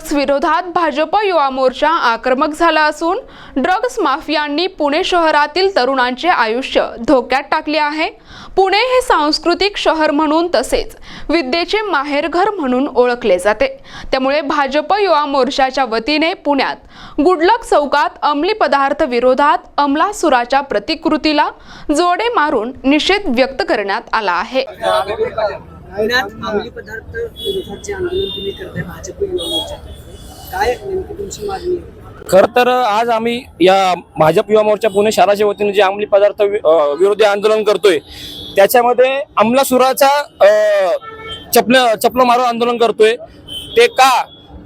Drugs विरोधात भाजप युवा मोर्चा आक्रमक झाला असून ड्रग्ज माफियांनी पुणे शहरातील तरुणांचे आयुष्य धोक्यात टाकले आहे. पुणे हे सांस्कृतिक शहर म्हणून तसेच विद्येचे माहेरघर म्हणून ओळखले जाते. त्यामुळे भाजप युवा मोर्चाच्या वतीने पुण्यात गुडलक चौकात अंमली पदार्थ विरोधात अंमलासुराच्या प्रतिकृतीला जोडे मारून निषेध व्यक्त करण्यात आला आहे. अंमली पदार्थ विरोधात जे आंदोलन तुम्ही करताय भाजप युवा मोर्चातर्फे काय नेमकी तुमची मागणी आहे? खर तर आज आम्ही या भाजप युवा मोर्चा पुणे शहराच्या वतीने जे अंमली पदार्थ विरोधी आंदोलन करतोय त्याच्यामध्ये अंमलासुराचा चपल चपल मारो आंदोलन करतोय. ते का?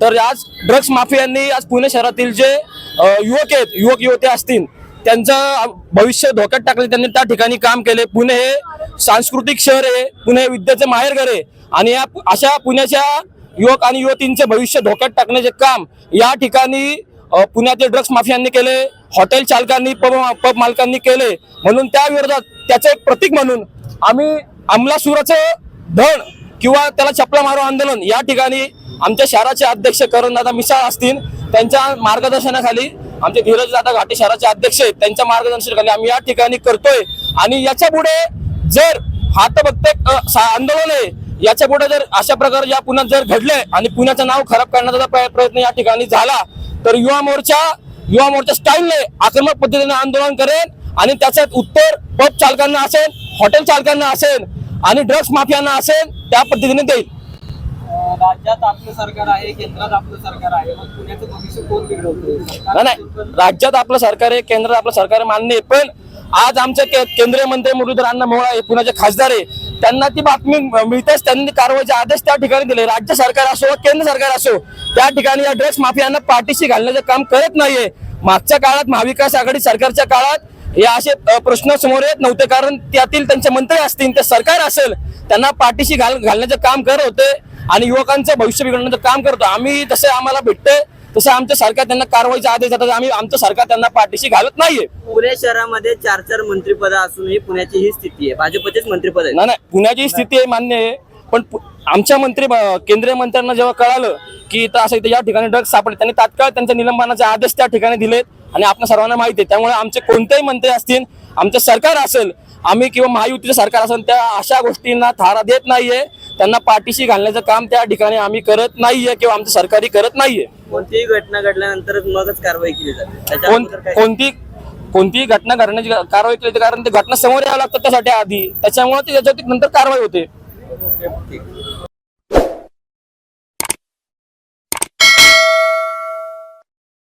तर आज ड्रग्स माफियांनी आज पुणे शहरातील जे युवक आहेत युवक युवती असतील त्यांचं भविष्य धोक्यात टाकले. त्यांनी त्या ठिकाणी काम केले. पुणे हे सांस्कृतिक शहर आहे. पुणे हे विद्येचं माहेरघर आहे. आणि या अशा पुण्याच्या युवक आणि युवतींचे भविष्य धोक्यात टाकण्याचे काम या ठिकाणी पुण्यातील ड्रग्स माफियांनी केले. हॉटेल चालकांनी पब पब मालकांनी केले. म्हणून त्या विरोधात त्याचं एक प्रतीक म्हणून आम्ही अंमलासुराचं धन किंवा त्याला चपला मारो आंदोलन या ठिकाणी आमच्या शहराचे अध्यक्ष करणदादा मिसाळ असतील त्यांच्या मार्गदर्शनाखाली आमचे धीरज दादा घाटे शहराचे अध्यक्ष आहेत त्यांच्या मार्गदर्शनाखाली आम्ही या ठिकाणी करतोय. आणि याच्यापुढे जर हा तर आंदोलन आहे याच्यापुढे जर अशा प्रकारे या पुण्यात जर घडले आणि पुण्याचं नाव खराब करण्याचा प्रयत्न या ठिकाणी झाला तर युवा मोर्चा युवा मोर्चा स्टाईलने आक्रमक पद्धतीने आंदोलन करेल आणि त्याच्यात उत्तर पब चालकांना असेल हॉटेल चालकांना असेल आणि ड्रग्स माफियांना असेल त्या पद्धतीने देईल. राज्यात आपलं सरकार आहे केंद्रात आपलं सरकार आहे मग पुण्याचं भविष्य कोण बिघडवतोय नाही नाही. राज्यात आपलं सरकार आहे केंद्रात आपलं सरकार आहे, मान्य आहे. पण आज आमचे केंद्रीय मंत्री मुरलीधर अण्णा मोहोळ आहे पुण्याचे खासदार आहे त्यांना ती बातमी मिळतेच त्यांनी कारवाईचे आदेश त्या ठिकाणी दिले. राज्य सरकार असो केंद्र सरकार असो त्या ठिकाणी या ड्रग्स माफियांना पाठीशी घालण्याचं काम करत नाहीये. मागच्या काळात महाविकास आघाडी सरकारच्या काळात हे असे प्रश्न समोर येत नव्हते कारण त्यातील त्यांचे मंत्री असतील ते सरकार असेल त्यांना पाठीशी घाल घालण्याचं काम करत होते. आणि युवकांचं भविष्य बिघडण्याचं काम करतो. आम्ही जसे आम्हाला भेटते तसं आमचं सरकार त्यांना कारवाईचा आदेश देतात. आम्ही आमचं सरकार त्यांना पाठीशी घालत नाहीये. पुणे शहरामध्ये चार चार मंत्रिपद असूनही पुण्याची ही स्थिती आहे. भाजपचेच मंत्रिपद आहे नाही नाही पुण्याची स्थिती आहे मान्य आहे. पण आमच्या मंत्री केंद्रीय मंत्र्यांना जेव्हा कळालं की इथं असं इथं या ठिकाणी ड्रग्ज सापडले त्यांनी तात्काळ त्यांच्या निलंबनाचे आदेश त्या ठिकाणी दिलेत आणि आपण सर्वांना माहिती आहे. त्यामुळे आमचे कोणतेही मंत्री असतील आमचं सरकार असेल आम्ही किंवा महायुतीचं सरकार असेल त्या अशा गोष्टींना थारा देत नाहीये. त्यांना पाठीशी घालण्याचं काम त्या ठिकाणी आम्ही करत नाहीये किंवा आमचं सरकारी करत नाहीये. कोणतीही घटना घडल्यानंतरच मगच कारवाई केली जाते. कोणती कोणतीही घटना घडण्याची कारवाई केली कारण ते घटना समोर यावं लागतं त्यासाठी आधी. त्याच्यामुळे ते त्याच्यावरती नंतर कारवाई होते.